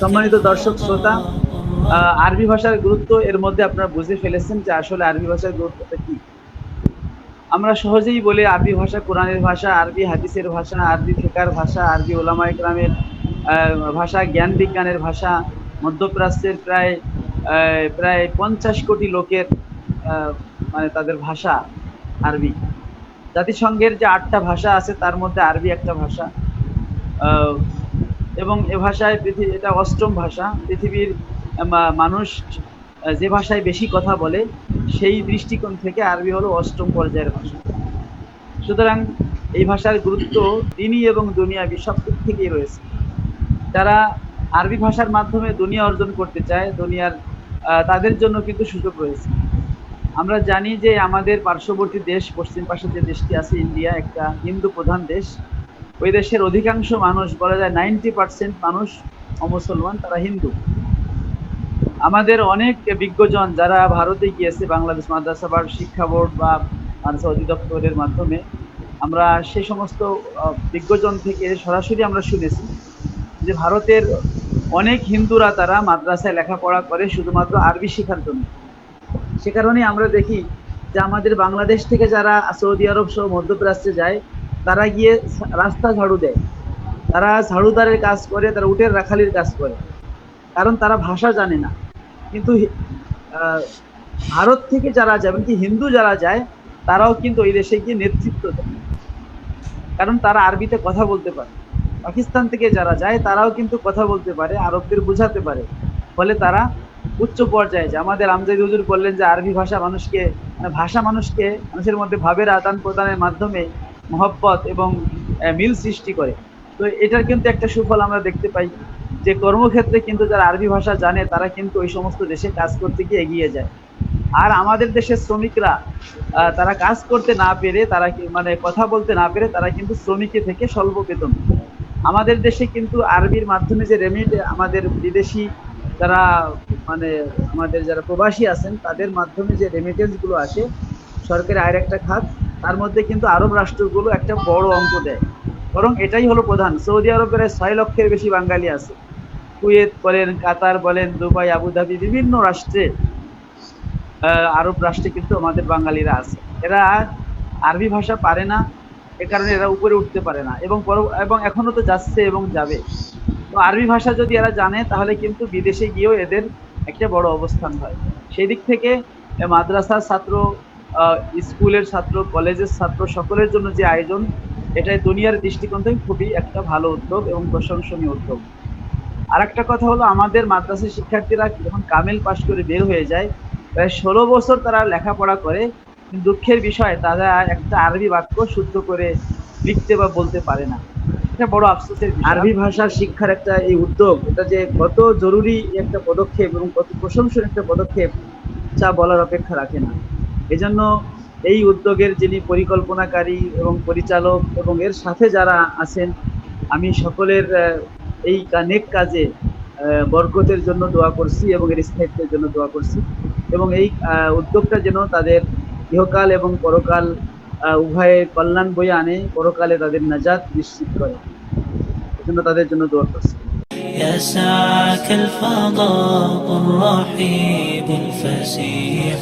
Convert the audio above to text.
সম্মানিত দর্শক, শ্রোতা আরবি ভাষার গুরুত্ব এর মধ্যে আপনারা বুঝে ফেলেছেন যে আসলে আরবি ভাষার গুরুত্বটা কি। আমরা সহজেই বলি আরবি ভাষা কোরআনের ভাষা, আরবি হাদিসের ভাষা, আরবি ফেকার ভাষা, আরবি ওলামা ইকরামের ভাষা, জ্ঞান বিজ্ঞানের ভাষা। মধ্যপ্রাচ্যের প্রায় প্রায় পঞ্চাশ কোটি লোকের মানে তাদের ভাষা আরবি। জাতিসংঘের যে আটটা ভাষা আছে, তার মধ্যে আরবি একটা ভাষা। এবং এ ভাষায় পৃথিবী এটা অষ্টম ভাষা। পৃথিবীর মানুষ যে ভাষায় বেশি কথা বলে, সেই দৃষ্টিকোণ থেকে আরবি হলো অষ্টম পর্যায়ের ভাষা। সুতরাং এই ভাষার গুরুত্ব দিনই এবং দুনিয়াবি সব দিক থেকেই রয়েছে। যারা আরবি ভাষার মাধ্যমে দুনিয়া অর্জন করতে চায়, দুনিয়ার তাদের জন্য কিন্তু সুযোগ রয়েছে। আমরা জানি যে আমাদের পার্শ্ববর্তী দেশ, পশ্চিম পাশে যে দেশটি আছে, ইন্ডিয়া, একটা হিন্দু প্রধান দেশ। ওই দেশের অধিকাংশ মানুষ, বলা যায় নাইনটি পার্সেন্ট মানুষ অমুসলমান, তারা হিন্দু। আমাদের অনেক বিজ্ঞজন যারা ভারতে গিয়েছে, বাংলাদেশ মাদ্রাসা বা শিক্ষা বোর্ড বা মাদ্রাসা অধিদপ্তরের মাধ্যমে, আমরা সে সমস্ত বিজ্ঞজন থেকে সরাসরি আমরা শুনেছি যে ভারতের অনেক হিন্দুরা তারা মাদ্রাসায় লেখাপড়া করে শুধুমাত্র আরবি শেখার জন্য। সে কারণে আমরা দেখি যে আমাদের বাংলাদেশ থেকে যারা সৌদি আরব সহ মধ্যপ্রাচ্যে যায় তারা গিয়ে রাস্তা ঝাড়ু দেয়। তারা ঝাড়ুদারের কাজ করে, তারা উটের রাখালির কাজ করে। কারণ তারা ভাষা জানে না। কিন্তু ভারত থেকে যারা যায়, এমনকি হিন্দু যারা যায়, তারাও কিন্তু ওই দেশে গিয়ে নেতৃত্ব দেয়। কারণ তারা আরবিতে কথা বলতে পারে। পাকিস্তান থেকে যারা যায়, তারাও কিন্তু কথা বলতে পারে, আরবদের বোঝাতে পারে। ফলে তারা উচ্চ পর্যায়ে যায়। আমাদের আমজাদি হুজুর বললেন যে, আরবি ভাষা মানুষকে মানে ভাষা মানুষকে, মানুষের মধ্যে ভাবের আদান প্রদানের মাধ্যমে মহব্বত এবং মিল সৃষ্টি করে। তো এটার কিন্তু একটা সুফল আমরা দেখতে পাই যে, কর্মক্ষেত্রে কিন্তু যারা আরবি ভাষা জানে, তারা কিন্তু ওই সমস্ত দেশে কাজ করতে গিয়ে এগিয়ে যায়। আর আমাদের দেশের শ্রমিকরা তারা কাজ করতে না পেরে, তারা মানে কথা বলতে না পেরে, তারা কিন্তু শ্রমিকে থেকে স্বল্প বেতন আমাদের দেশে কিন্তু আরবির মাধ্যমে যে রেমিট আমাদের বিদেশি যারা মানে আমাদের যারা প্রবাসী আছেন, তাদের মাধ্যমে যে রেমিটেন্সগুলো আসে সরকারের আয়ের একটা খাত তার মধ্যে কিন্তু আরব রাষ্ট্রগুলো একটা বড় অঙ্ক দেয়। বরং এটাই হলো প্রধান। সৌদি আরবে প্রায় ছয় লক্ষের বেশি বাঙালি আছে। কুয়েত বলেন, কাতার বলেন, দুবাই, আবুধাবি বিভিন্ন রাষ্ট্রে আরব রাষ্ট্রে কিন্তু আমাদের বাঙালিরা আছে। এরা আরবি ভাষা পারে না, এ কারণে এরা উপরে উঠতে পারে না এবং এবং এখনও তো যাচ্ছে এবং যাবে। তো আরবি ভাষা যদি এরা জানে, তাহলে কিন্তু বিদেশে গিয়েও এদের একটা বড় অবস্থান হয়। সেই দিক থেকে মাদ্রাসার ছাত্র স্কুলের ছাত্র, কলেজের ছাত্র, সকলের জন্য যে আয়োজন, এটাই দুনিয়ার দৃষ্টিকোণ থেকে খুবই একটা ভালো উদ্যোগ এবং প্রশংসনীয় উদ্যোগ। আর একটা কথা হলো, আমাদের মাদ্রাসা শিক্ষার্থীরা যখন কামেল পাশ করে বের হয়ে যায়, প্রায় ষোলো বছর তারা লেখাপড়া করে, দুঃখের বিষয়, তারা একটা আরবি বাক্য শুদ্ধ করে লিখতে বা বলতে পারে না। এটা বড় আফসোসের আরবি ভাষার শিক্ষার একটা এই উদ্যোগ, এটা যে কত জরুরি একটা পদক্ষেপ এবং কত প্রশংসনীয় একটা পদক্ষেপ যা বলার অপেক্ষা রাখে না। এজন্য এই উদ্যোগের যিনি পরিকল্পনাকারী এবং পরিচালক এবং এর সাথে যারা আছেন আমি সকলের আহ, এই কা- নেক কাজে আহ, বরকতের জন্য দোয়া করছি এবং এর স্থায়িত্বের জন্য দোয়া করছি এবং এই আহ, উদ্যোগটা যেন তাদের ইহকাল এবং পরকাল আহ, উভয়ে কল্যাণ বয়ে আনে পরকালে তাদের নাজাত নিশ্চিত করে এজন্য তাদের জন্য দোয়া করছি يسعك الفضاء الرحيب الفسيح